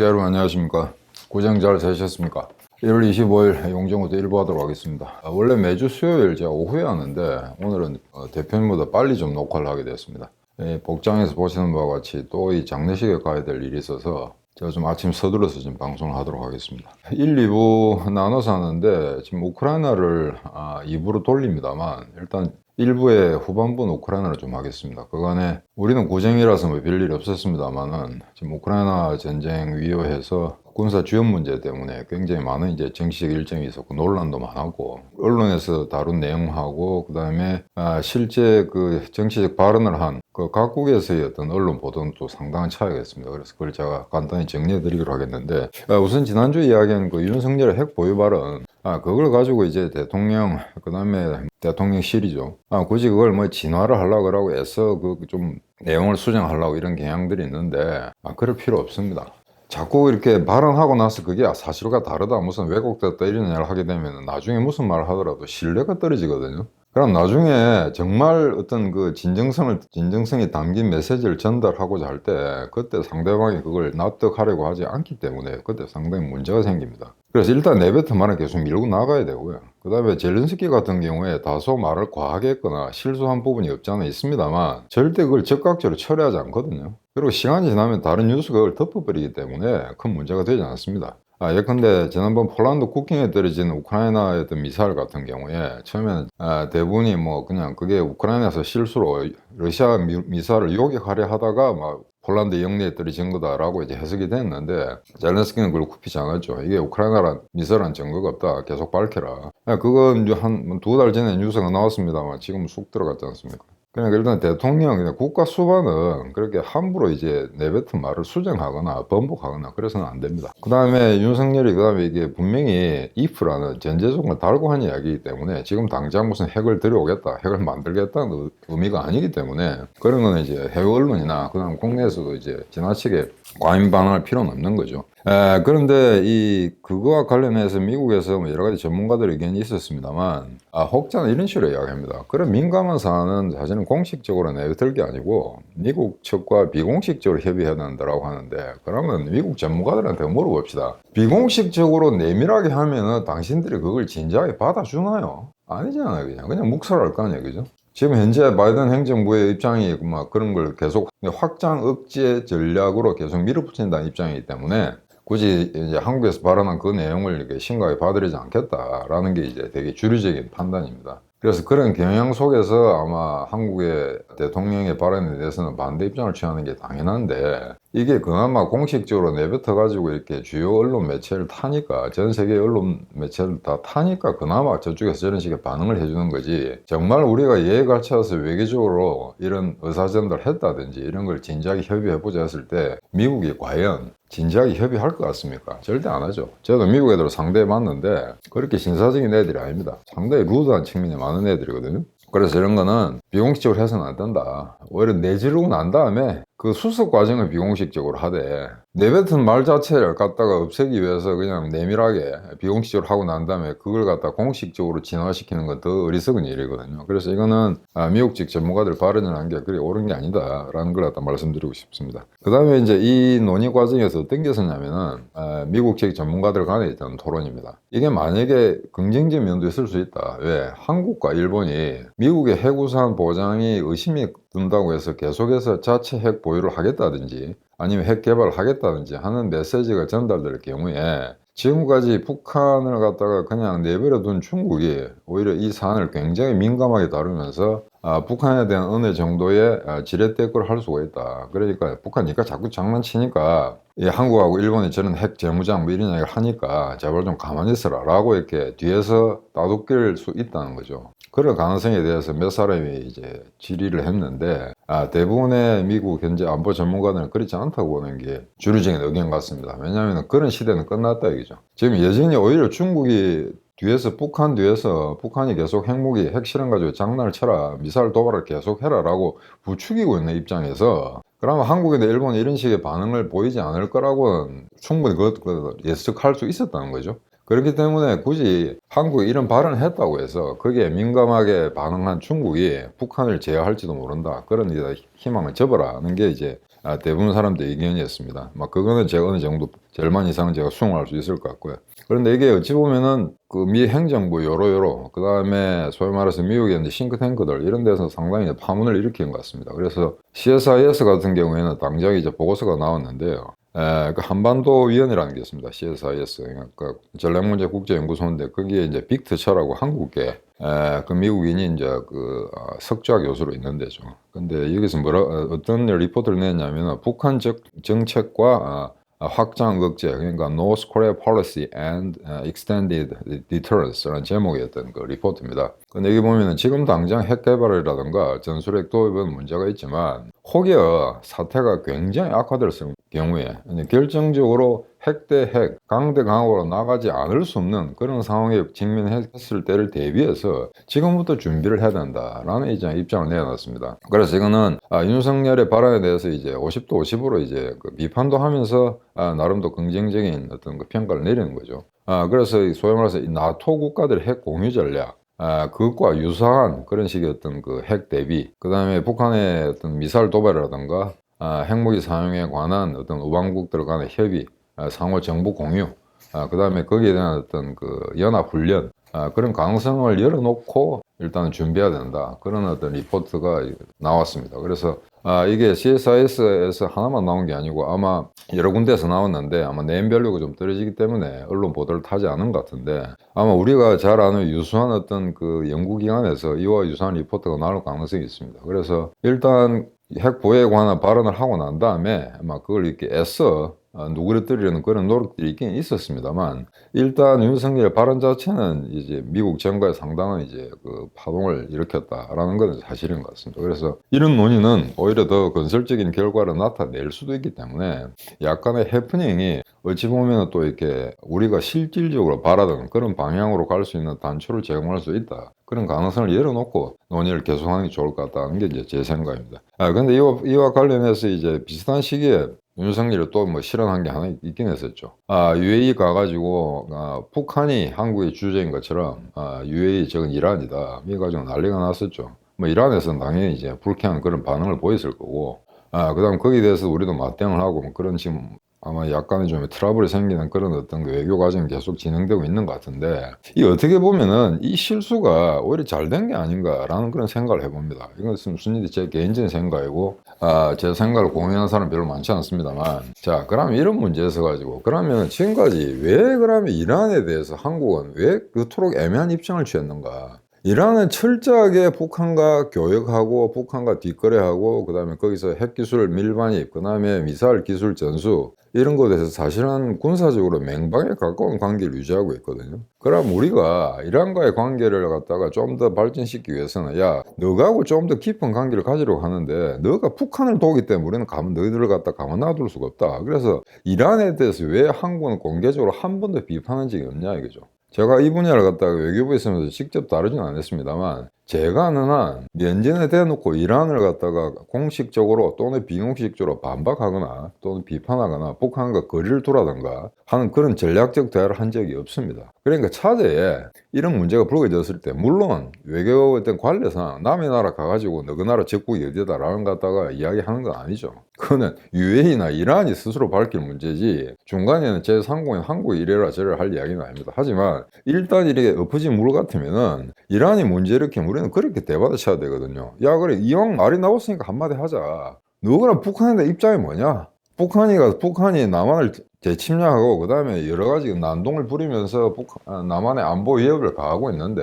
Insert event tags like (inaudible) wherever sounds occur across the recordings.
시청자 여러분 안녕하십니까? 고생 잘 되셨습니까? 1월 25일 용정부터 일부 하도록 하겠습니다. 아, 원래 매주 수요일 제가 오후에 하는데 오늘은 어, 대표님보다 빨리 좀 녹화를 하게 됐습니다. 예, 복장에서 보시는 바와 같이 또 이 장례식에 가야 될 일이 있어서 제가 좀 아침 서둘러서 지금 방송을 하도록 하겠습니다. 1, 2부 나눠서 하는데 지금 우크라이나를 아, 2부로 돌립니다만 일단 일부의 후반부는 우크라이나를 좀 하겠습니다. 그간에 우리는 고쟁이라서 뭐 별일 없었습니다만은 지금 우크라이나 전쟁 위협해서 군사 지원 문제 때문에 굉장히 많은 이제 정치적 일정이 있었고 논란도 많았고 언론에서 다룬 내용하고 그다음에 아, 실제 그 정치적 발언을 한 그 각국에서의 어떤 언론 보도는 또 상당한 차이가 있습니다. 그래서 그걸 제가 간단히 정리해 드리기로 하겠는데 아, 우선 지난주 이야기한 그 윤석열의 핵 보유 발언 아, 그걸 가지고 이제 대통령, 그 다음에 대통령실이죠. 아, 굳이 그걸 뭐 진화를 하려고 그러고 애써 그 좀 내용을 수정하려고 이런 경향들이 있는데, 아, 그럴 필요 없습니다. 자꾸 이렇게 발언하고 나서 그게 사실과 다르다, 무슨 왜곡됐다 이런 이야기를 하게 되면 나중에 무슨 말을 하더라도 신뢰가 떨어지거든요. 그럼 나중에 정말 어떤 그 진정성을, 진정성이 담긴 메시지를 전달하고자 할 때 그때 상대방이 그걸 납득하려고 하지 않기 때문에 그때 상당히 문제가 생깁니다. 그래서 일단 말은 계속 밀고 나가야 되고요. 그 다음에 젤렌스키 같은 경우에 다소 말을 과하게 했거나 실수한 부분이 없지 않아 있습니다만 절대 그걸 적극적으로 처리하지 않거든요. 그리고 시간이 지나면 다른 뉴스가 그걸 덮어버리기 때문에 큰 문제가 되지 않습니다. 아, 예컨대 지난번 폴란드 국경에 떨어진 우크라이나의 미사일 같은 경우에 처음에는 아, 대부분이 뭐 그냥 그게 우크라이나에서 실수로 러시아 미, 미사일을 요격하려 하다가 막 폴란드 영내에 떨어진 거다라고 이제 해석이 됐는데 젤렌스키는 그걸 굽히지 않았죠. 이게 우크라이나란 미사일한 증거가 없다. 계속 밝혀라. 아, 그건 한 두 달 전에 뉴스가 나왔습니다만 지금 쑥 들어갔지 않습니까? 그러니까 일단 대통령, 그냥 국가 수반은 그렇게 함부로 이제 내뱉은 말을 수정하거나 번복하거나 그래서는 안 됩니다. 그 다음에 윤석열이 그 다음에 이게 분명히 if라는 전제 조건을 달고 한 이야기이기 때문에 지금 당장 무슨 핵을 들여오겠다, 핵을 만들겠다는 의미가 아니기 때문에 그런 거는 이제 해외 언론이나 그 다음 국내에서도 이제 지나치게 과민 반응할 필요는 없는 거죠. 에, 그런데 이 그거와 관련해서 미국에서 뭐 여러 가지 전문가들 의견이 있었습니다만 아, 혹자는 이런 식으로 이야기합니다. 그런 민감한 사안은 사실은 공식적으로 내뱉을 게 아니고 미국 측과 비공식적으로 협의해야 된다라고 하는데 그러면 미국 전문가들한테 물어봅시다. 비공식적으로 내밀하게 하면은 당신들이 그걸 진지하게 받아주나요? 아니잖아요. 그냥 그냥 묵살할 거 아니에요. 그죠? 지금 현재 바이든 행정부의 입장이 막 그런 걸 계속 확장 억제 전략으로 계속 밀어붙인다는 입장이기 때문에 굳이 이제 한국에서 발언한 그 내용을 이렇게 심각하게 받아들이지 않겠다라는 게 이제 되게 주류적인 판단입니다. 그래서 그런 경향 속에서 아마 한국의 대통령의 발언에 대해서는 반대 입장을 취하는 게 당연한데 이게 그나마 공식적으로 내뱉어 가지고 이렇게 주요 언론 매체를 타니까 전 세계 언론 매체를 다 타니까 그나마 저쪽에서 저런 식의 반응을 해주는 거지 정말 우리가 예에 갖춰서 외교적으로 이런 의사전달 했다든지 이런 걸 진지하게 협의해 보자 했을 때 미국이 과연 진지하게 협의할 것 같습니까? 절대 안 하죠. 저도 미국 애들 상대해 봤는데 그렇게 신사적인 애들이 아닙니다. 상당히 루드한 측면이 많은 애들이거든요. 그래서 이런 거는 비공식적으로 해서는 안 된다. 오히려 내지르고 난 다음에 그 수습 과정을 비공식적으로 하되 내뱉은 말 자체를 갖다가 없애기 위해서 그냥 내밀하게 비공식적으로 하고 난 다음에 그걸 갖다 공식적으로 진화시키는 건 더 어리석은 일이거든요. 그래서 이거는 아, 미국 직 전문가들 발언을 한 게 그리 옳은 게 아니다라는 걸 갖다 말씀드리고 싶습니다. 그 다음에 이제 이 논의 과정에서 어떤 게 있었냐면은 아, 미국 직 전문가들 간에 있던 토론입니다. 이게 만약에 긍정적 면도 있을 수 있다. 왜? 한국과 일본이 미국의 해구산 보장이 의심이 든다고 해서 계속해서 자체 핵 보유를 하겠다든지 아니면 핵 개발을 하겠다든지 하는 메시지가 전달될 경우에 지금까지 북한을 갖다가 그냥 내버려 둔 중국이 오히려 이 사안을 굉장히 민감하게 다루면서 아, 북한에 대한 어느 정도의 아, 지렛대꾸를 할 수가 있다. 그러니까 북한이니까 자꾸 장난치니까 이 한국하고 일본이 저런 핵 재무장 뭐 이런 이야기를 하니까 제발 좀 가만히 있어라 라고 이렇게 뒤에서 따돌릴 수 있다는 거죠. 그럴 가능성에 대해서 몇 사람이 이제 질의를 했는데 아, 대부분의 미국 현재 안보 전문가들은 그렇지 않다고 보는 게 주류적인 의견 같습니다. 왜냐하면 그런 시대는 끝났다 이거죠. 지금 여전히 오히려 중국이 뒤에서 북한 뒤에서 북한이 계속 핵무기 핵실험 가지고 장난을 쳐라 미사일 도발을 계속 해라라고 부추기고 있는 입장에서 그러면 한국이나 일본이 이런 식의 반응을 보이지 않을 거라고는 충분히 그, 그 예측할 수 있었다는 거죠. 그렇기 때문에 굳이 한국이 이런 발언을 했다고 해서 거기에 민감하게 반응한 중국이 북한을 제어할지도 모른다. 그런 희망을 접어라는 게 이제 아, 대부분 사람들 의견이었습니다. 막 그거는 제가 어느 정도 절반 이상은 제가 수용할 수 있을 것 같고요. 그런데 이게 어찌 보면은 그 미 행정부 요로요로 그 다음에 소위 말해서 미국의 이제 싱크탱크들 이런 데서 상당히 파문을 일으킨 것 같습니다. 그래서 CSIS 같은 경우에는 당장 이제 보고서가 나왔는데요. 에, 그 한반도 위원이라는 게 있습니다. CSIS 그러니까 전략문제 국제연구소인데 거기에 이제 빅터처라고 한국계 에, 그 미국인이 이제 그 아, 석좌 교수로 있는 데죠. 근데 여기서 뭐라 어, 어떤 리포트를 냈냐면 북한 적 정책과 아, 아, 확장 억제 그러니까 North Korea Policy and 아, Extended Deterrence라는 어떤 그 리포트입니다. 근데 여기 보면은 지금 당장 핵 개발이라든가 전술핵 도입은 문제가 있지만 혹여 사태가 굉장히 악화될 경우에 결정적으로 핵 대 핵, 강 대 강으로 나가지 않을 수 없는 그런 상황에 직면했을 때를 대비해서 지금부터 준비를 해야 된다라는 이제 입장을 내놨습니다. 그래서 이거는 아, 윤석열의 발언에 대해서 이제 50도 50으로 이제 그 비판도 하면서 아, 나름도 긍정적인 어떤 그 평가를 내리는 거죠. 아, 그래서 이 소위 말해서 이 나토 국가들의 핵 공유 전략 아, 그것과 유사한 그런 식의 어떤 그 핵 대비, 그 다음에 북한의 어떤 미사일 도발이라든가 아, 핵무기 사용에 관한 어떤 우방국들 간의 협의, 아, 상호 정보 공유, 아, 그 다음에 거기에 대한 어떤 그 연합 훈련, 아, 그런 가능성을 열어놓고 일단 준비해야 된다. 그런 어떤 리포트가 나왔습니다. 그래서 아, 이게 CSIS에서 하나만 나온 게 아니고 아마 여러 군데에서 나왔는데 아마 네임밸류가 좀 떨어지기 때문에 언론 보도를 타지 않은 것 같은데 아마 우리가 잘 아는 유수한 어떤 그 연구기관에서 이와 유사한 리포트가 나올 가능성이 있습니다. 그래서 일단 핵 보호에 관한 발언을 하고 난 다음에 아마 그걸 이렇게 애써 어, 누그러뜨리려는 그런 노력들이 있긴 있었습니다만 일단 윤석열 발언 자체는 이제 미국 정부에 상당한 이제 그 파동을 일으켰다라는 것은 사실인 것 같습니다. 그래서 이런 논의는 오히려 더 건설적인 결과를 나타낼 수도 있기 때문에 약간의 해프닝이 어찌 보면 또 이렇게 우리가 실질적으로 바라던 그런 방향으로 갈 수 있는 단초를 제공할 수 있다. 그런 가능성을 열어놓고 논의를 계속하는 게 좋을 것 같다는 게 이제 제 생각입니다. 아, 근데 이와, 이와 관련해서 이제 비슷한 시기에 윤석열이 또 뭐 실언한 게 하나 있긴 했었죠. 아, UAE 가가지고, 아, 북한이 한국의 주제인 것처럼, 아, UAE 적은 이란이다. 이 가지고 난리가 났었죠. 뭐 이란에서는 당연히 이제 불쾌한 그런 반응을 보였을 거고, 아, 그 다음 거기에 대해서 우리도 맞대응을 하고, 뭐 그런 지금 아마 약간의 좀 트러블이 생기는 그런 어떤 그 외교 과정이 계속 진행되고 있는 것 같은데, 이 어떻게 보면은 이 실수가 오히려 잘 된 게 아닌가라는 그런 생각을 해봅니다. 이것은 순전히 제 개인적인 생각이고, 아, 제 생각을 공유하는 사람 별로 많지 않습니다만, 자, 그러면 이런 문제에서 가지고, 그러면 지금까지 왜 그러면 이란에 대해서 한국은 왜 그토록 애매한 입장을 취했는가? 이란은 철저하게 북한과 교역하고 북한과 뒷거래하고 그 다음에 거기서 핵기술 밀반입 그 다음에 미사일 기술 전수 이런 것에 대해서 사실은 군사적으로 맹방에 가까운 관계를 유지하고 있거든요. 그럼 우리가 이란과의 관계를 갖다가 좀 더 발전시키기 위해서는 야 너하고 좀 더 깊은 관계를 가지려고 하는데 너가 북한을 도우기 때문에 우리는 가만 너희들을 갖다 가만 놔둘 수가 없다. 그래서 이란에 대해서 왜 한국은 공개적으로 한 번도 비판한 적이 없냐 이거죠. 제가 이 분야를 갖다가 외교부에 있으면서 직접 다루지는 않았습니다만 제가 아는 한 면전에 대놓고 이란을 갖다가 공식적으로 또는 비공식적으로 반박하거나 또는 비판하거나 북한과 거리를 두라든가 하는 그런 전략적 대화를 한 적이 없습니다. 그러니까 차제에 이런 문제가 불거졌을 때 물론 외교 어떤 관례상 남의 나라 가가지고 너그 나라 적국이 어디다라는 갖다가 이야기하는 건 아니죠. 그거는 UAE나 이란이 스스로 밝힐 문제지 중간에는 제3공인 한국이 이래라 저래라 할 이야기는 아닙니다. 하지만 일단 이렇게 엎어진 물 같으면은 이란이 문제 일으키면 우리는 그렇게 대받아 쳐야 되거든요. 야 그래 이왕 말이 나왔으니까 한마디 하자. 너그랑 북한에 대한 입장이 뭐냐? 북한이 가 북한이 남한을 재침략하고 그 다음에 여러 가지 난동을 부리면서 북한, 아, 남한의 안보 위협을 가하고 있는데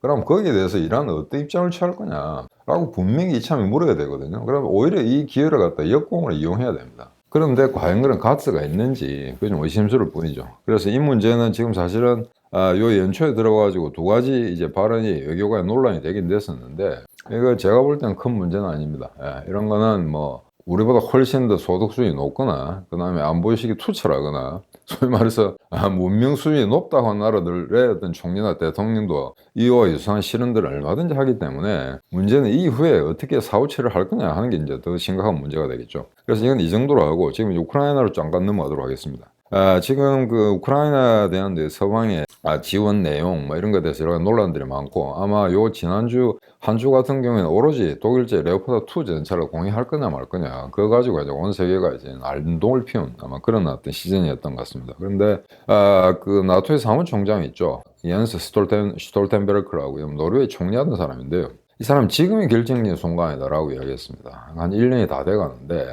그럼 거기에 대해서 이란은 어떤 입장을 취할 거냐? 라고 분명히 이참에 물어야 되거든요. 그러면 오히려 이 기회를 갖다 역공을 이용해야 됩니다. 그런데 과연 그런 가스가 있는지 그게 좀 의심스러울 뿐이죠. 그래서 이 문제는 지금 사실은 아, 요 연초에 들어가지고 두 가지 이제 발언이 외교관에 논란이 되긴 됐었는데 이거 제가 볼 때는 큰 문제는 아닙니다. 예, 이런 거는 뭐 우리보다 훨씬 더 소득 수준이 높거나 그 다음에 안보의식이 투철하거나 (laughs) 소위 말해서 아, 문명 수준이 높다고 하는 나라들의 어떤 총리나 대통령도 이와 유사한 실언들을 얼마든지 하기 때문에 문제는 이후에 어떻게 사후처리를 할 거냐 하는 게 이제 더 심각한 문제가 되겠죠. 그래서 이건 이 정도로 하고 지금 우크라이나로 잠깐 넘어가도록 하겠습니다. 아, 지금 그 우크라이나에 대한 그 서방의 아, 지원 내용 뭐 이런 것에 대해서 여러 가지 논란들이 많고 아마 요 지난주 한 주 같은 경우에는 오로지 독일제 레오파드 2 전차를 공유할 거냐 말 거냐 그거 가지고 이제 온 세계가 이제 난동을 피운 아마 그런 어떤 시즌이었던 것 같습니다. 그런데 아, 그 나토의 사무총장 있죠. 옌스 스톨텐 스톨텐베르크라고 노르웨이 총리하던 사람인데요. 이 사람 지금이 결정적인 순간이다라고 이야기했습니다. 한 1년이 다 돼 가는데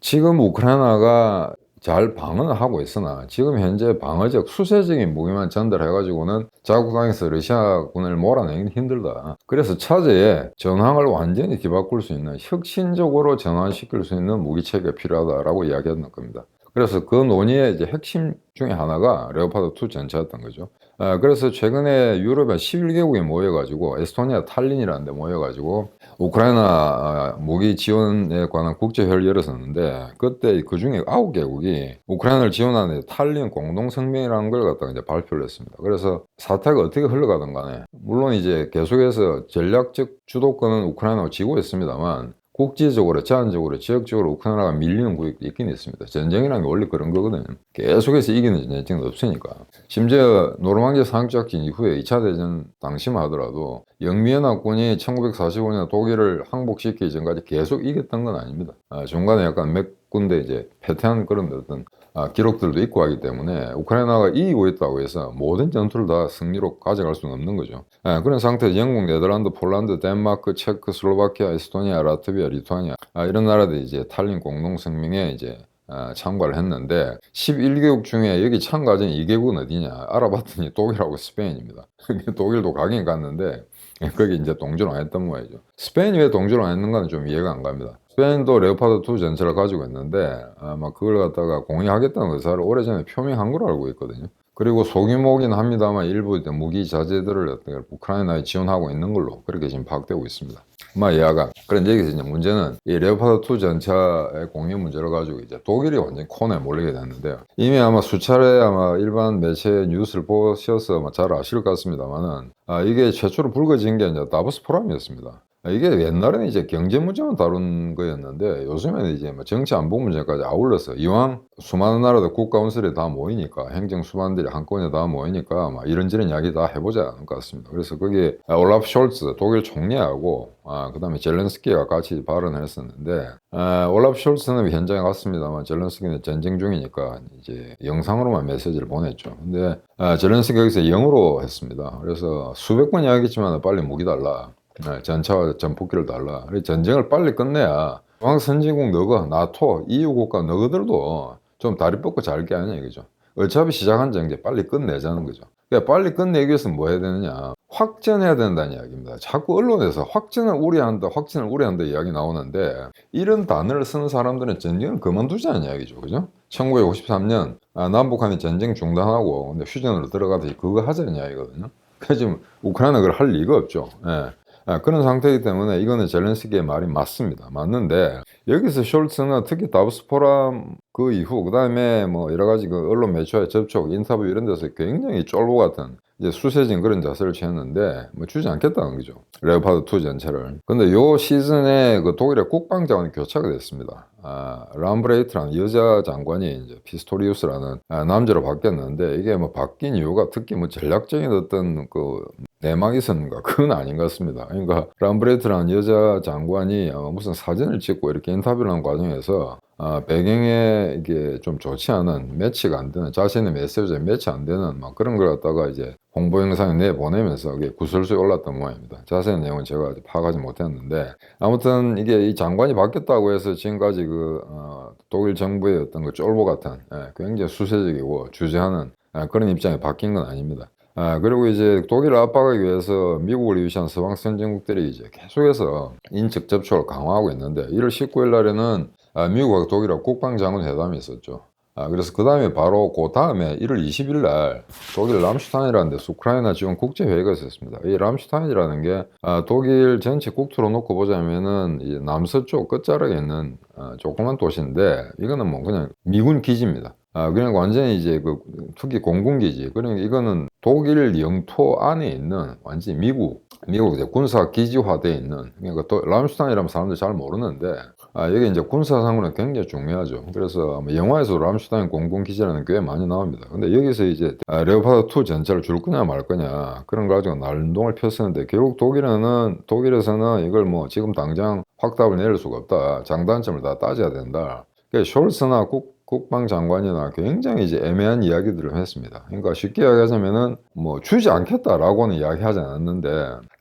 지금 우크라이나가 잘 방어는 하고 있으나 지금 현재 방어적 수세적인 무기만 전달해가지고는 자국당에서 러시아군을 몰아내기는 힘들다. 그래서 차제에 전황을 완전히 뒤바꿀 수 있는 혁신적으로 전환시킬 수 있는 무기체계가 필요하다라고 이야기했던 겁니다. 그래서 그 논의의 이제 핵심 중에 하나가 레오파드 2 전차였던 거죠. 아, 그래서 최근에 유럽의 11개국이 모여가지고 에스토니아 탈린이라는 데 모여가지고 우크라이나 아, 무기 지원에 관한 국제회의를 열었었는데 그때 그 중에 9개국이 우크라이나를 지원하는 탈린 공동성명이라는 걸 갖다가 이제 발표를 했습니다. 그래서 사태가 어떻게 흘러가든 간에 물론 이제 계속해서 전략적 주도권은 우크라이나가 쥐고 있습니다만 국지적으로, 제한적으로, 지역적으로 우크라이나가 밀리는 구역도 있긴 있습니다. 전쟁이라는 게 원래 그런 거거든요. 계속해서 이기는 전쟁은 없으니까. 심지어 노르망디 상륙작전 이후에 2차 대전 당시만 하더라도 영미연합군이 1945년 독일을 항복시키기 전까지 계속 이겼던 건 아닙니다. 아, 중간에 약간 몇 군데 이제 패퇴한 그런 어떤 아, 기록들도 있고 하기 때문에 우크라이나가 이기고 있다고 해서 모든 전투를 다 승리로 가져갈 수는 없는 거죠. 아, 그런 상태에서 영국, 네덜란드, 폴란드, 덴마크, 체크, 슬로바키아, 에스토니아, 라트비아, 리투아니아 아, 이런 나라들이 이제 탈린 공동성명에 이제 아, 참가를 했는데 11개국 중에 여기 참가전 2개국은 어디냐 알아봤더니 (laughs) 독일하고 스페인입니다. 독일도 가긴 갔는데 거기 이제 동조를 안 했던 모양이죠. 스페인이 왜 동조를 안 했는가는 좀 이해가 안 갑니다. 스페인도 레오파드 2 전차를 가지고 있는데 아마 그걸 갖다가 공유하겠다는 의사를 오래전에 표명한 걸로 알고 있거든요. 그리고 소규모긴 합니다만 일부 무기 자재들을 우크라이나에 지원하고 있는 걸로 그렇게 지금 파악되고 있습니다. 마 이하가 그런 얘기에서 이제 문제는 이 레오파드 2 전차의 공유 문제를 가지고 이제 독일이 완전 코너에 몰리게 됐는데요. 이미 아마 수차례 아마 일반 매체 뉴스를 보셔서 아마 잘 아실 것 같습니다만은 아, 이게 최초로 불거진 게 이제 다보스 포럼이었습니다. 이게 옛날에는 이제 경제 문제만 다룬 거였는데 요즘에는 이제 뭐 정치 안보 문제까지 아울러서 이왕 수많은 나라들 국가 원수들이 다 모이니까 행정 수반들이 한꺼번에 다 모이니까 막 이런저런 이야기 다 해보자 하는 것 같습니다. 그래서 거기에 올라프 숄츠 독일 총리하고 아, 그 다음에 젤렌스키가 같이 발언을 했었는데 아, 올라프 숄츠는 현장에 갔습니다만 젤렌스키는 전쟁 중이니까 이제 영상으로만 메시지를 보냈죠. 근데 아, 젤렌스키 여기서 영어로 했습니다. 그래서 수백 번 이야기했지만 빨리 무기 달라. 네, 전차와 전폭기를 달라. 전쟁을 빨리 끝내야 중앙 선진국 너가 나토 EU 국가 너희들도 좀 다리 뻗고 잘게 아니야 이거죠. 어차피 시작한 전쟁 빨리 끝내자는 거죠. 그러니까 빨리 끝내기 위해서는 뭐 해야 되느냐? 확전해야 된다는 이야기입니다. 자꾸 언론에서 확전을 우려한다, 확전을 우려한다 이야기 나오는데 이런 단어를 쓰는 사람들은 전쟁을 그만두자는 이야기죠. 그죠? 1953년 아, 남북한이 전쟁 중단하고 근데 휴전으로 들어가듯이 그거 하자는 이야기거든요. 그래서 지금 우크라이나 그걸 할 리가 없죠. 예. 아, 그런 상태이기 때문에 이거는 젤렌스키의 말이 맞습니다. 맞는데 여기서 숄츠는 특히 다보스 포럼 그 이후 그 다음에 뭐 여러 가지 그 언론 매체와의 접촉, 인터뷰 이런 데서 굉장히 쫄보 같은 이제 수세진 그런 자세를 취했는데 뭐 주지 않겠다는 거죠. 레오파드 2 전체를. 근데 요 시즌에 그 독일의 국방장관이 교체가 됐습니다. 아, 람브레이트라는 여자 장관이 이제 피스토리우스라는 아, 남자로 바뀌었는데 이게 뭐 바뀐 이유가 특히 뭐 전략적인 어떤 그 내막이 있었는가? 그건 아닌 것 같습니다. 그러니까 람브레이트라는 여자 장관이 어, 무슨 사진을 찍고 이렇게 인터뷰를 하는 과정에서 아, 배경에 이게 좀 좋지 않은 매치가 안 되는 자신의 메시지에 매치 안 되는 막 그런 걸 갖다가 이제 홍보 영상에 내 보내면서 이게 구설수에 올랐던 모양입니다. 자세한 내용은 제가 파악하지 못했는데 아무튼 이게 이 장관이 바뀌었다고 해서 지금까지 그 어, 독일 정부의 어떤 그 쫄보 같은 예, 굉장히 수세적이고 주제하는 예, 그런 입장이 바뀐 건 아닙니다. 아, 그리고 이제 독일을 압박하기 위해서 미국을 위시한 서방 선진국들이 이제 계속해서 인적 접촉을 강화하고 있는데 1월 19일 날에는 아, 미국과 독일하고 국방장관 회담이 있었죠. 아, 그래서 그 다음에 바로 그 다음에 1월 20일 날 독일 람슈타인이라는 데서 우크라이나 지원 국제회의가 있었습니다. 이 람슈타인이라는 게 아, 독일 전체 국토로 놓고 보자면은 이제 남서쪽 끝자락에 있는 아, 조그만 도시인데 이거는 뭐 그냥 미군 기지입니다. 아, 그냥 완전히 이제 그 특히 공군기지. 그러니까 이거는 독일 영토 안에 있는 완전히 미국, 미국 이제 군사 기지화돼 있는 그러니까 또 람슈타인이라면 사람들이 잘 모르는데 아, 이게 이제 군사상으로는 굉장히 중요하죠. 그래서 영화에서 람슈타인 공군 기지라는 게꽤 많이 나옵니다. 근데 여기서 이제 아, 레오파드 2 전차를 줄 거냐 말 거냐 그런 거 가지고 난동을 폈었는데 결국 독일에는 독일에서는 이걸 뭐 지금 당장 확답을 내릴 수가 없다. 장단점을 다 따져야 된다. 그러니까 숄스나 국, 국방장관이나 굉장히 이제 애매한 이야기들을 했습니다. 그러니까 쉽게 이야기하자면은 뭐 주지 않겠다라고는 이야기하지 않았는데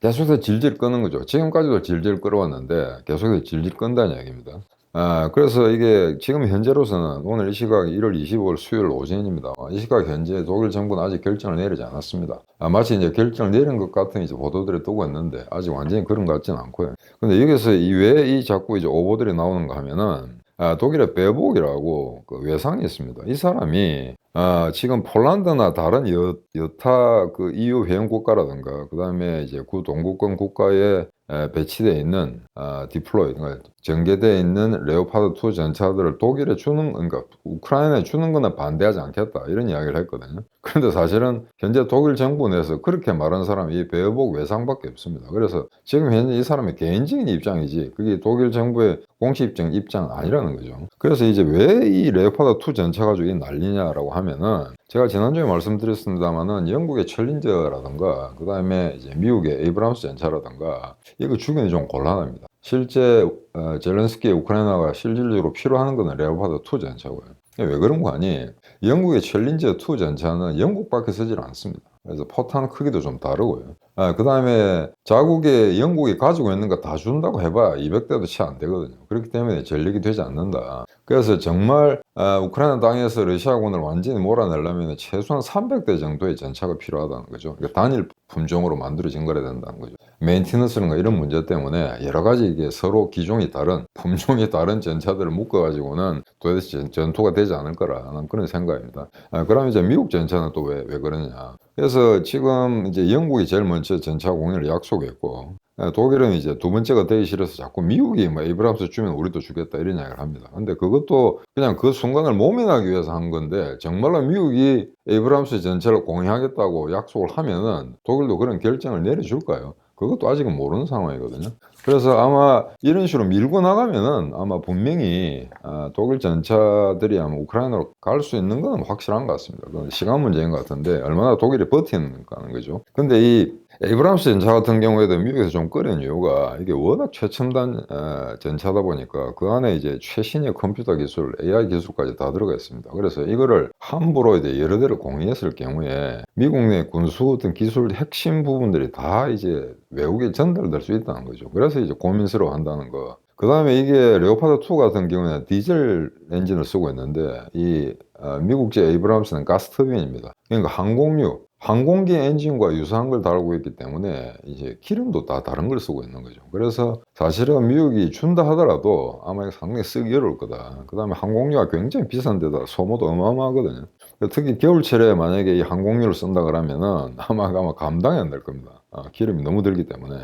계속해서 질질 끄는 거죠. 지금까지도 질질 끌어왔는데 계속해서 질질 끈다는 이야기입니다. 아, 그래서 이게 지금 현재로서는 오늘 이 시각 1월 25일 수요일 오전입니다. 어, 이 시각 현재 독일 정부는 아직 결정을 내리지 않았습니다. 아, 마치 이제 결정을 내린 것 같은 이제 보도들이 뜨고 있는데 아직 완전히 그런 것 같지는 않고요. 근데 여기서 이 왜 이 자꾸 이제 오보들이 나오는가 하면은 아, 독일의 베복이라고 그 외상이 있습니다. 이 사람이 아, 지금 폴란드나 다른 여, 여타 그 EU 회원 국가라든가 그 다음에 이제 구 동구권 국가에 에, 배치되어 있는 아, 디플로이 전개되어 있는 레오파드 2 전차들을 독일에 주는 그러니까 우크라이나에 주는 거는 반대하지 않겠다 이런 이야기를 했거든요. 그런데 사실은 현재 독일 정부 내에서 그렇게 말한 사람이 이 베어복 외상밖에 없습니다. 그래서 지금 현재 이 사람의 개인적인 입장이지 그게 독일 정부의 공식 입장 입장 아니라는 거죠. 그래서 이제 왜 이 레오파드 2 전차 가지고 이 난리냐라고 하면은 제가 지난주에 말씀드렸습니다만은 영국의 챌린저라든가 그 다음에 이제 미국의 에이브람스 전차라든가 이거 주기는 좀 곤란합니다. 실제 어, 젤렌스키의 우크라이나가 실질적으로 필요하는 거는 레오파드 2 전차고요. 왜 그런 거 아니? 영국의 챌린저 2 전차는 영국밖에 쓰질 않습니다. 그래서 포탄 크기도 좀 다르고요. 아, 그 다음에 자국에 영국이 가지고 있는 거 다 준다고 해봐야 200대도 채 안 되거든요. 그렇기 때문에 전력이 되지 않는다. 그래서 정말 아, 우크라이나 땅에서 러시아군을 완전히 몰아내려면 최소한 300대 정도의 전차가 필요하다는 거죠. 그러니까 단일 품종으로 만들어진 거라 된다는 거죠. 메인티너스는가 이런 문제 때문에 여러 가지 이게 서로 기종이 다른 품종이 다른 전차들을 묶어가지고는 도대체 전- 전투가 되지 않을 거라는 그런 생각입니다. 아, 그럼 이제 미국 전차는 또 왜 왜 그러냐? 그래서 지금 이제 영국이 제일 먼저 전차 공연을 약속했고 아, 독일은 이제 두 번째가 되기 싫어서 자꾸 미국이 뭐 에이브람스 주면 우리도 주겠다 이런 이야기를 합니다. 근데 그것도 그냥 그 순간을 모면하기 위해서 한 건데 정말로 미국이 에이브람스 전체를 공유하겠다고 약속을 하면은 독일도 그런 결정을 내려줄까요? 그것도 아직은 모르는 상황이거든요. 그래서 아마 이런 식으로 밀고 나가면은 아마 분명히 아, 독일 전차들이 아마 우크라이나로 갈 수 있는 건 확실한 것 같습니다. 그건 시간 문제인 것 같은데 얼마나 독일이 버티는가 하는 거죠. 근데 이 에이브람스 전차 같은 경우에도 미국에서 좀 꺼린 이유가 이게 워낙 최첨단 어, 전차다 보니까 그 안에 이제 최신의 컴퓨터 기술, AI 기술까지 다 들어가 있습니다. 그래서 이거를 함부로 이제 여러 대를 공유했을 경우에 미국 내 군수 어떤 기술 핵심 부분들이 다 이제 외국에 전달될 수 있다는 거죠. 그래서 이제 고민스러워 한다는 거. 그 다음에 이게 레오파드 2 같은 경우에는 디젤 엔진을 쓰고 있는데 이 어, 미국제 에이브람스는 가스터빈입니다. 그러니까 항공유, 항공기 엔진과 유사한 걸 달고 있기 때문에 이제 기름도 다 다른 걸 쓰고 있는 거죠. 그래서 사실은 미국이 준다 하더라도 아마 상당히 쓰기 어려울 거다. 그 다음에 항공유가 굉장히 비싼데다 소모도 어마어마하거든요. 특히 겨울철에 만약에 이 항공유를 쓴다 그러면은 아마 아마 감당이 안 될 겁니다. 아, 기름이 너무 들기 때문에.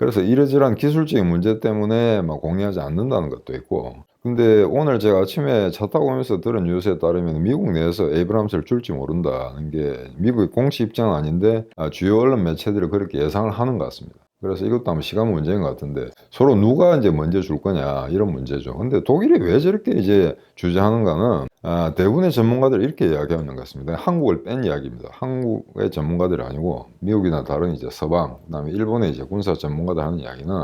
그래서 이러저러한 기술적인 문제 때문에 막 공유하지 않는다는 것도 있고. 근데 오늘 제가 아침에 차 타고 오면서 들은 뉴스에 따르면 미국 내에서 에이브람스를 줄지 모른다는 게 미국의 공식 입장은 아닌데 아, 주요 언론 매체들이 그렇게 예상을 하는 것 같습니다. 그래서 이것도 아마 시간 문제인 것 같은데 서로 누가 이제 먼저 줄 거냐 이런 문제죠. 근데 독일이 왜 저렇게 이제 주저하는가는 아, 대부분의 전문가들이 이렇게 이야기하는 것 같습니다. 한국을 뺀 이야기입니다. 한국의 전문가들이 아니고 미국이나 다른 이제 서방, 그다음에 일본의 이제 군사 전문가들 하는 이야기는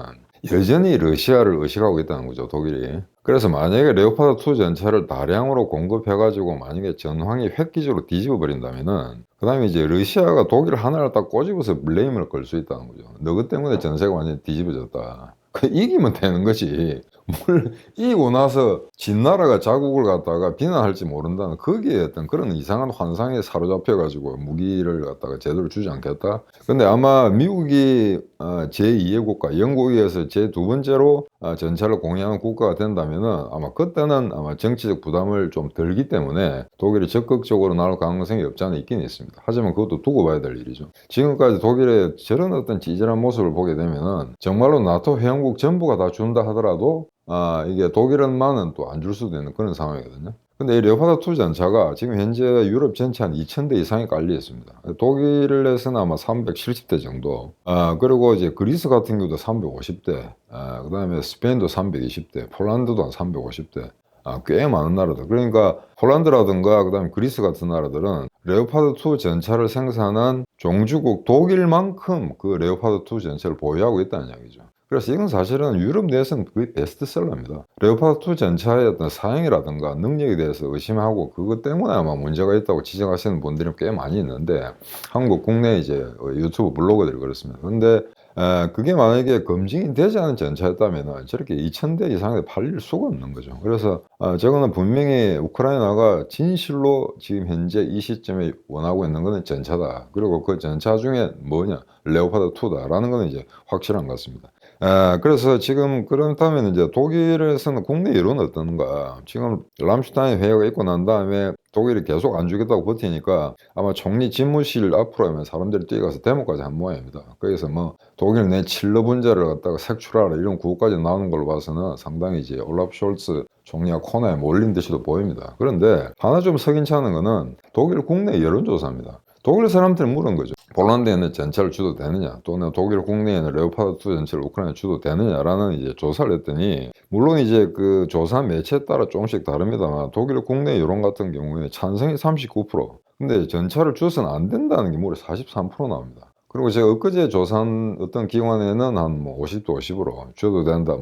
여전히 러시아를 의식하고 있다는 거죠, 독일이. 그래서 만약에 레오파드 2 전차를 다량으로 공급해가지고 만약에 전황이 획기적으로 뒤집어 버린다면은 그 다음에 이제 러시아가 독일 하나를 딱 꼬집어서 블레임을 걸 수 있다는 거죠. 너그 때문에 전세가 완전히 뒤집어졌다. 그 이기면 되는 거지. 뭘 이기고 나서 진 나라가 자국을 갖다가 비난할지 모른다는 거기에 어떤 그런 이상한 환상에 사로잡혀가지고 무기를 갖다가 제대로 주지 않겠다. 근데 아마 미국이 어, 제2의 국가, 영국에서 제두 번째로 어, 전차를 공유하는 국가가 된다면은 아마 그때는 아마 정치적 부담을 좀 덜기 때문에 독일이 적극적으로 나올 가능성이 없지 않아 있긴 있습니다. 하지만 그것도 두고 봐야 될 일이죠. 지금까지 독일의 저런 어떤 찌질한 모습을 보게 되면은 정말로 나토 회원국 전부가 다 준다 하더라도 아, 이게 독일은만은 또 안 줄 수도 있는 그런 상황이거든요. 근데 이 레오파드 2 전차가 지금 현재 유럽 전체 한 2,000대 이상이 깔려 있습니다. 독일에서는 아마 370대 정도. 아, 그리고 이제 그리스 같은 경우도 350대. 아, 그 다음에 스페인도 320대. 폴란드도 한 350대. 아, 꽤 많은 나라들. 그러니까 폴란드라든가 그 다음에 그리스 같은 나라들은 레오파드 2 전차를 생산한 종주국 독일만큼 그 레오파드 2 전차를 보유하고 있다는 이야기죠. 그래서 이건 사실은 유럽 내에서는 거의 베스트셀러입니다. 레오파드 2 전차의 어떤 사양이라든가 능력에 대해서 의심하고 그것 때문에 아마 문제가 있다고 지적하시는 분들이 꽤 많이 있는데 한국 국내 이제 유튜브 블로거들이 그렇습니다. 근데 에, 그게 만약에 검증이 되지 않은 전차였다면 저렇게 2,000대 이상에 팔릴 수가 없는 거죠. 그래서 어, 저거는 분명히 우크라이나가 진실로 지금 현재 이 시점에 원하고 있는 것은 전차다. 그리고 그 전차 중에 뭐냐 레오파드 2다라는 것은 이제 확실한 것 같습니다. 에, 그래서 지금 그렇다면 이제 독일에서는 국내 여론은 어떤가? 지금 람슈타인 회의가 있고 난 다음에 독일이 계속 안 주겠다고 버티니까 아마 총리 집무실 앞으로 하면 사람들이 뛰어가서 데모까지 한 모양입니다. 거기서 뭐 독일 내 칠러 분자를 갖다가 색출하라 이런 구호까지 나오는 걸로 봐서는 상당히 이제 올라프 숄츠 총리가 코너에 몰린 듯이도 보입니다. 그런데 하나 좀 석연치 않은 거는 독일 국내 여론조사입니다. 독일 사람들은 물은 거죠. 폴란드에는 전차를 주도 되느냐, 또는 독일 국내에는 레오파드 2 전차를 우크라이나에 주도 되느냐라는 이제 조사를 했더니, 물론 이제 그 조사 매체에 따라 조금씩 다릅니다만, 독일 국내 여론 같은 경우에 찬성이 39%, 근데 전차를 줘서는 안 된다는 게 무려 43% 나옵니다. 그리고 제가 엊그제 조사한 어떤 기관에는 한 뭐 50도 50으로 줘도 된다,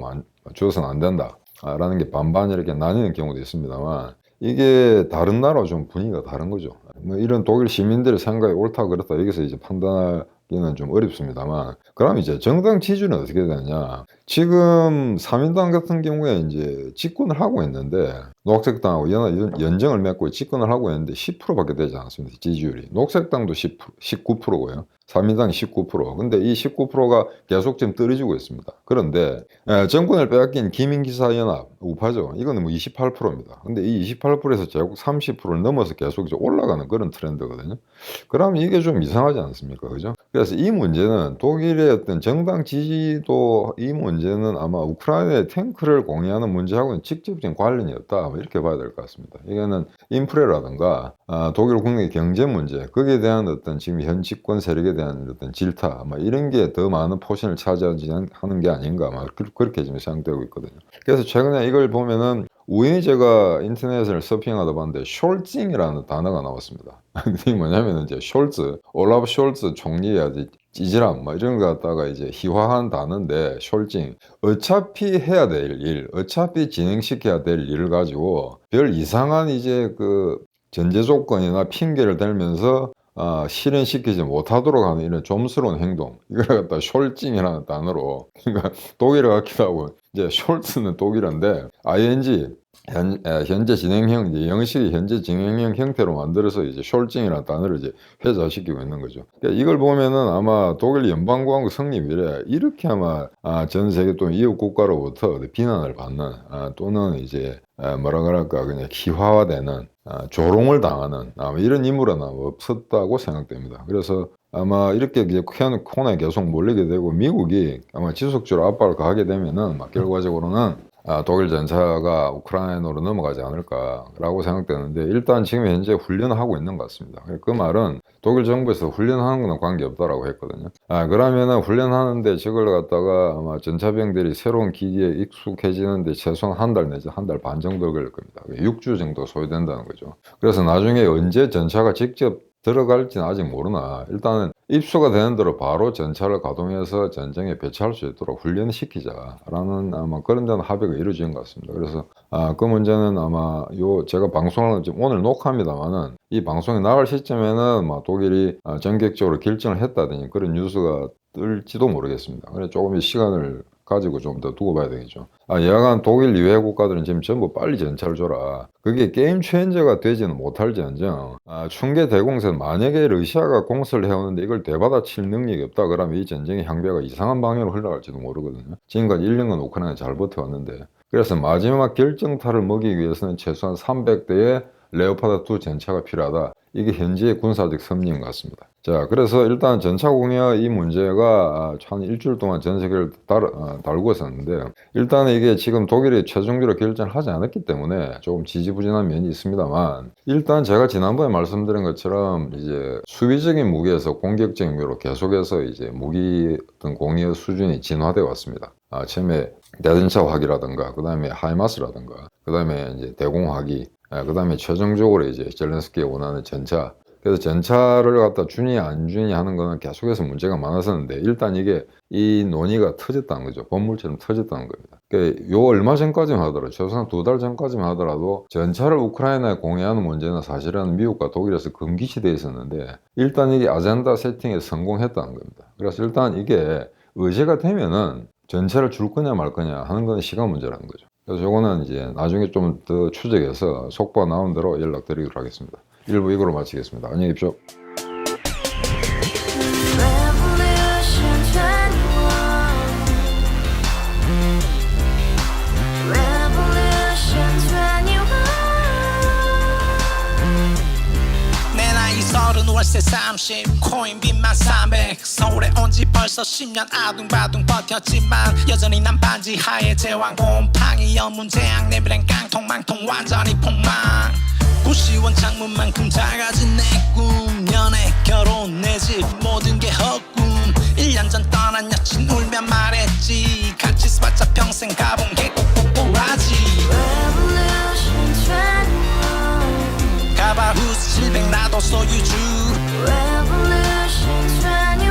줘서는 안 된다. 아, 라는 게 반반 이렇게 나뉘는 경우도 있습니다만, 이게 다른 나라와 좀 분위기가 다른 거죠. 뭐 이런 독일 시민들의 생각이 옳다 그렇다 여기서 이제 판단하기는 좀 어렵습니다만 그럼 이제 정당 지지는 어떻게 되느냐. 지금 3인당 같은 경우에 이제 집권을 하고 있는데 녹색당하고 연, 연정을 맺고 집권을 하고 있는데 10%밖에 되지 않습니다. 지지율이. 녹색당도 10%, 19%고요 3인당이 19%. 근데 이 19%가 계속 지금 떨어지고 있습니다. 그런데 에, 정권을 빼앗긴 기민기사연합 우파죠. 이거는 뭐 28%입니다. 근데 이 28%에서 제국 30%를 넘어서 계속 이제 올라가는 그런 트렌드거든요. 그럼 이게 좀 이상하지 않습니까? 그죠? 그래서 이 문제는 독일의 어떤 정당 지지도 이 문제는 아마 우크라이나의 탱크를 공유하는 문제하고는 직접적인 관련이 없다. 뭐 이렇게 봐야 될 것 같습니다. 이거는 인프레라든가 아, 독일 국내 경제 문제, 거기에 대한 어떤 지금 현 집권 세력 에 대한 어떤 질타, 뭐 이런 게 더 많은 포션을 차지하지 하는 게 아닌가, 막 그렇게 지금 생각되고 있거든요. 그래서 최근에 이걸 보면은 우연히 제가 인터넷을 서핑하다 봤는데 숄징이라는 단어가 나왔습니다. (laughs) 이게 뭐냐면 이제 숄츠, 올라프 숄츠 아주 찌질함, 뭐 이런 거 갖다가 이제 희화한 단어인데 숄징. 어차피 해야 될 일, 어차피 진행시켜야 될 일을 가지고 별 이상한 이제 그 전제 조건이나 핑계를 대면서 아, 실현시키지 못하도록 하는 이런 좀스러운 행동. 이걸 갖다 숄징이라는 단어로. 그러니까 독일어 같기도 하고 이제 숄츠는 독일어인데 ing 현, 에, 현재 진행형 이제 영식이 현재 진행형 형태로 만들어서 이제 숄징이라는 단어를 이제 회자시키고 있는 거죠. 그러니까 이걸 보면은 아마 독일 연방공화국 성립 이래 이렇게 아마 아, 전 세계 또 이웃 국가로부터 비난을 받는 아, 또는 이제 아, 뭐라 그럴까 그냥 기화화되는 아, 조롱을 당하는 아마 이런 인물은 없었다고 생각됩니다. 그래서 아마 이렇게 이제 큰 코너에 계속 몰리게 되고 미국이 아마 지속적으로 압박을 가하게 되면은 막 결과적으로는 아, 독일 전차가 우크라이나로 넘어가지 않을까라고 생각되는데 일단 지금 현재 훈련을 하고 있는 것 같습니다. 그 말은 독일 정부에서 훈련하는 거는 관계없다라고 했거든요. 아, 그러면은 훈련하는데 저걸 갖다가 아마 전차병들이 새로운 기기에 익숙해지는데 최소한 한 달 내지 한 달 반 정도 걸릴 겁니다. 6주 정도 소요된다는 거죠. 그래서 나중에 언제 전차가 직접 들어갈지는 아직 모르나 일단은 입수가 되는 대로 바로 전차를 가동해서 전쟁에 배치할 수 있도록 훈련시키자라는 아마 그런 데는 합의가 이루어진 것 같습니다. 그래서 아, 그 문제는 아마 요 제가 방송을 지금 오늘 녹화합니다만은 이 방송이 나갈 시점에는 막 독일이 아, 전격적으로 결정을 했다더니 그런 뉴스가 뜰지도 모르겠습니다. 그래 조금 시간을 가지고 좀 더 두고 봐야 되겠죠. 아, 여하간 독일 이외 국가들은 지금 전부 빨리 전차를 줘라. 그게 게임 체인저가 되지는 못할지언정 아, 충계 대공세 만약에 러시아가 공세를 해오는데 이걸 되받아칠 능력이 없다 그러면 이 전쟁의 향배가 이상한 방향으로 흘러갈지도 모르거든요. 지금까지 1년간 우크라이나 잘 버텨왔는데 그래서 마지막 결정타를 먹이기 위해서는 최소한 300대의 레오파드 2 전차가 필요하다. 이게 현재의 군사적 섭리인 것 같습니다. 자, 그래서 일단 전차 공여 이 문제가 한 일주일 동안 전 세계를 달, 어, 달고 있었는데, 일단 이게 지금 독일이 최종적으로 결정을 하지 않았기 때문에 조금 지지부진한 면이 있습니다만, 일단 제가 지난번에 말씀드린 것처럼 이제 수비적인 무기에서 공격적인 무기로 계속해서 이제 무기 어떤 공여 수준이 진화되어 왔습니다. 아, 처음에 대전차화기라든가, 그 다음에 하이마스라든가, 그 다음에 이제 대공화기, 그 다음에 최종적으로 이제 젤렌스키가 원하는 전차, 그래서 전차를 갖다 주니 안 주니 하는 거는 계속해서 문제가 많았었는데 일단 이게 이 논의가 터졌다는 거죠. 법물처럼 터졌다는 겁니다. 그요 얼마 전까지만 하더라도 최소한 두 달 전까지만 하더라도 전차를 우크라이나에 공유하는 문제는 사실은 미국과 독일에서 금기시되어 있었는데 일단 이게 아젠다 세팅에 성공했다는 겁니다. 그래서 일단 이게 의제가 되면은 전차를 줄 거냐 말 거냐 하는 건 시간 문제라는 거죠. 그래서 요거는 이제 나중에 좀 더 추적해서 속보가 나온 대로 연락드리도록 하겠습니다. 1부 이거로 마치겠습니다. 안녕히 계십시오. 월세 30 코인 빚만 300 서울에 온 지 벌써 10년. 아둥바둥 버텼지만 여전히 난 반지 하에 제왕. 곰팡이 연문제약 내비랑 깡통 망통 완전히 폭망. 고시원 창문만큼 작아진 내꿈. 연애 결혼 내 집 모든 게 헛꿈. 1년 전 떠난 여친 울며 말했지. 같이 살자 평생 가본 게꼭 21 가바후스 700 나도 소유주 Revolution 21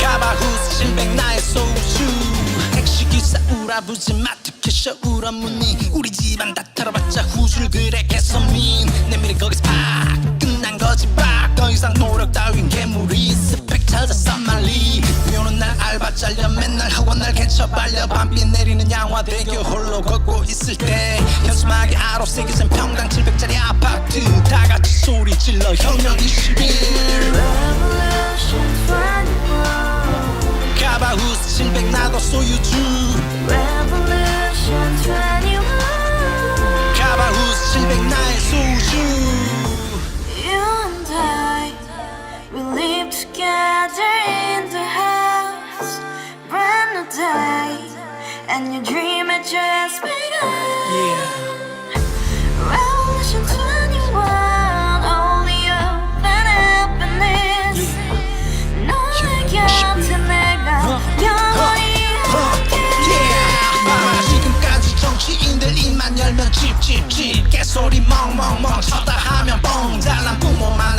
가바후스 700 나의 소주 택시기사 우라부지 마트캐셔 울어문니 우리 집안 다 털어봤자 후줄 그래 개선민. 내 미래 거기서 팍 끝난 거지 팍더 이상 노력 따윈 개물이 스펙 찾아 쌈말리. 비 오는 날 알바 잘려 맨날 학원 날 개쳐 발려. 밤비 내리는 양화대교 홀로 걷고 있을 때 현수막에 아로 새겨진 평당 700짜리 아파트. 다 같이 소리 질러 혁명 21 Revolution 21 가바후스 700 나도 소유주. Revolution 21 가바후스 700 나의 소주 day and your dream had just begun. up. Yeah. Revolution 21, only open happiness. Yeah. 너에게 없는 내가 영원히 함께. Yeah. 지금까지 정치인들 입만 열면 칩칩칩 개소리 멍멍멍 쳐다 하면 뻥 잘난 부모만